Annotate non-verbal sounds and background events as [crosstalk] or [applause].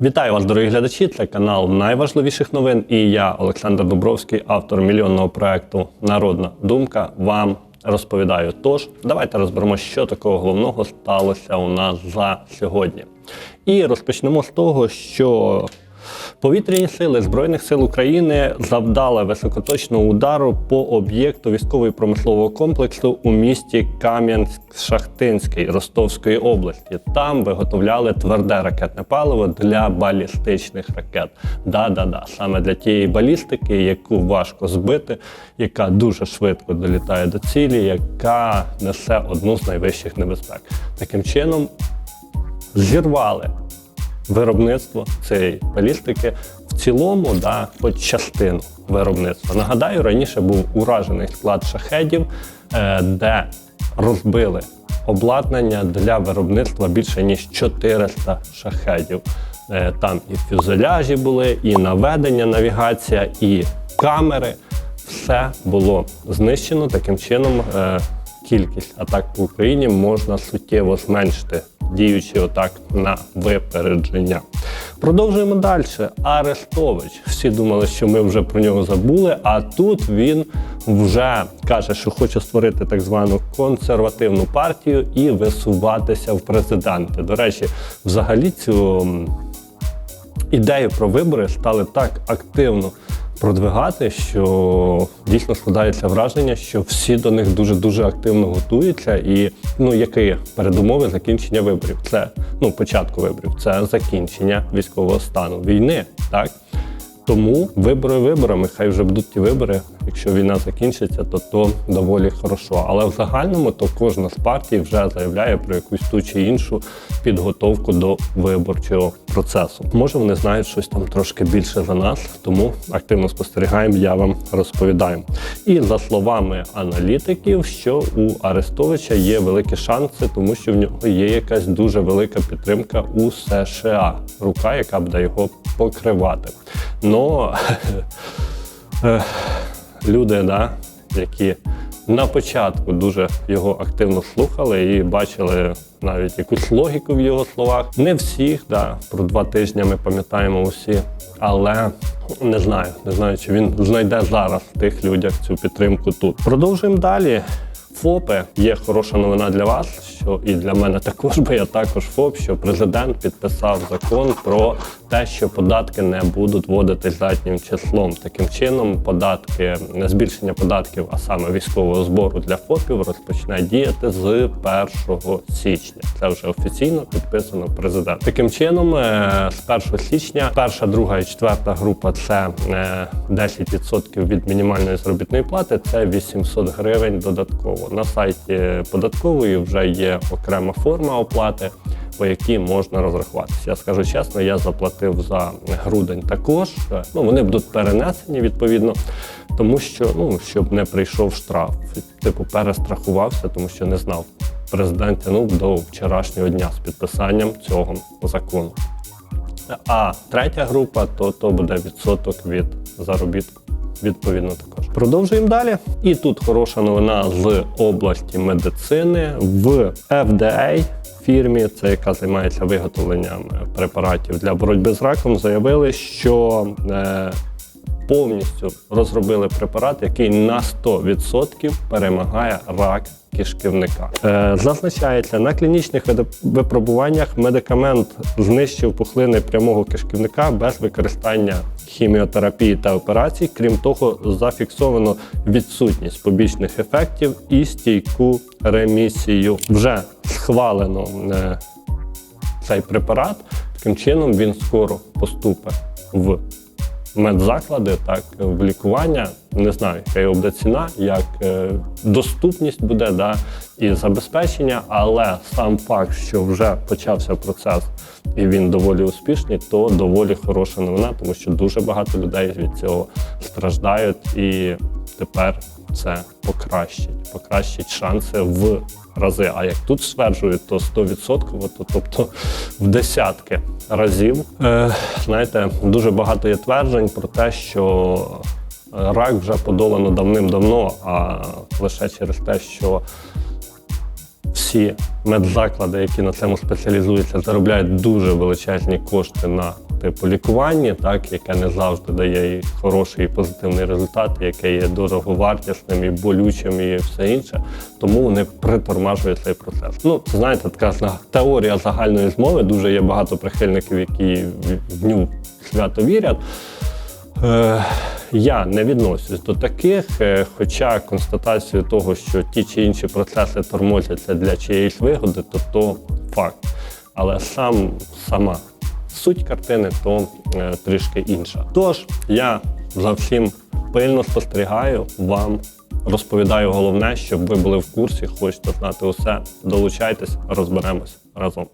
Вітаю вас, дорогі глядачі! Це канал найважливіших новин. І я, Олександр Дубровський, автор мільйонного проекту Народна думка. Вам розповідаю. Тож, давайте розберемо, що такого головного сталося у нас за сьогодні. І розпочнемо з того, що Повітряні сили Збройних сил України завдали високоточного удару по об'єкту військово-промислового комплексу у місті Кам'янськ-Шахтинський Ростовської області. Там виготовляли тверде ракетне паливо для балістичних ракет. Да-да-да, саме для тієї балістики, яку важко збити, яка дуже швидко долітає до цілі, яка несе одну з найвищих небезпек. Таким чином зірвали виробництво цієї балістики в цілому, да, хоч частину виробництва. Нагадаю, раніше був уражений склад шахедів, е, де розбили обладнання для виробництва більше ніж 400 шахедів. Е, Там і фюзеляжі були, і наведення, навігація, і камери. Все було знищено таким чином. Кількість атак по Україні можна суттєво зменшити, діючи отак на випередження. Продовжуємо далі. Арестович. Всі думали, що ми вже про нього забули. А тут він вже каже, що хоче створити так звану консервативну партію і висуватися в президенти. До речі, взагалі цю ідею про вибори стали так активно продвигати, що дійсно складається враження, що всі до них дуже дуже активно готуються. І ну які передумови закінчення виборів? Це ну початку виборів, це закінчення військового стану війни, так. Тому вибори виборами, хай вже будуть ті вибори. Якщо війна закінчиться, то то доволі хорошо. Але в загальному то кожна з партій вже заявляє про якусь ту чи іншу підготовку до виборчого процесу. Може, вони знають щось там трошки більше за нас, тому активно спостерігаємо, я вам розповідаю. І за словами аналітиків, що у Арестовича є великі шанси, тому що в нього є якась дуже велика підтримка у США, рука, яка буде його покривати. Но [laughs] е, люди, да, які на початку дуже його активно слухали і бачили навіть якусь логіку в його словах. Не всіх, да, про два тижні ми пам'ятаємо усі, але не знаю, не знаю, чи він знайде зараз в тих людях цю підтримку тут. Продовжуємо далі. ФОПи є хороша новина для вас, що і для мене також, бо я також ФОП, що президент підписав закон про те, що податки не будуть вводити заднім числом. Таким чином, податки, збільшення податків, а саме військового збору для ФОПів, розпочне діяти з 1 січня. Це вже офіційно підписано президент. Таким чином, е, з 1 січня, перша, друга і четверта група це е, 10% від мінімальної заробітної плати, це 800 гривень додатково. На сайті податкової вже є окрема форма оплати, по якій можна розрахуватися. Я скажу чесно, я заплатив за грудень також. Ну вони будуть перенесені відповідно, тому що ну щоб не прийшов штраф. Типу перестрахувався, тому що не знав. Президент тянув до вчорашнього дня з підписанням цього закону. А третя група то, то буде відсоток від заробітку. Відповідно, також продовжуємо далі. І тут хороша новина з області медицини в FDA фірмі, це яка займається виготовленням препаратів для боротьби з раком, заявили, що е, повністю розробили препарат, який на 100% перемагає рак кишківника. Е, зазначається, на клінічних випробуваннях медикамент знищив пухлини прямого кишківника без використання хіміотерапії та операцій. Крім того, зафіксовано відсутність побічних ефектів і стійку ремісію. Вже схвалено е, цей препарат. Таким чином він скоро поступить в медзаклади, так в лікування. Не знаю, яка його буде ціна, як е, доступність буде, да, і забезпечення, але сам факт, що вже почався процес і він доволі успішний, то доволі хороша новина, тому що дуже багато людей від цього страждають, і тепер це покращить, покращить шанси в рази. А як тут стверджують, то 100%, то, тобто в десятки разів. Е, знаєте, дуже багато є тверджень про те, що рак вже подолано давним-давно, а лише через те, що всі медзаклади, які на цьому спеціалізуються, заробляють дуже величезні кошти на типу лікування, так яке не завжди дає хороший і позитивний результат, яке є дороговартісним і болючим, і все інше. Тому вони притормажують цей процес. Ну, це, знаєте, така теорія загальної змови. Дуже є багато прихильників, які в- в ню свято вірять. Е, Я не відношусь до таких, е, хоча констатацію того, що ті чи інші процеси тормозяться для чиєїсь вигоди, то то факт. Але сам сама суть картини то е, трішки інша. Тож я за всім пильно спостерігаю вам. Розповідаю головне, щоб ви були в курсі, хочете знати усе. Долучайтесь, розберемось разом.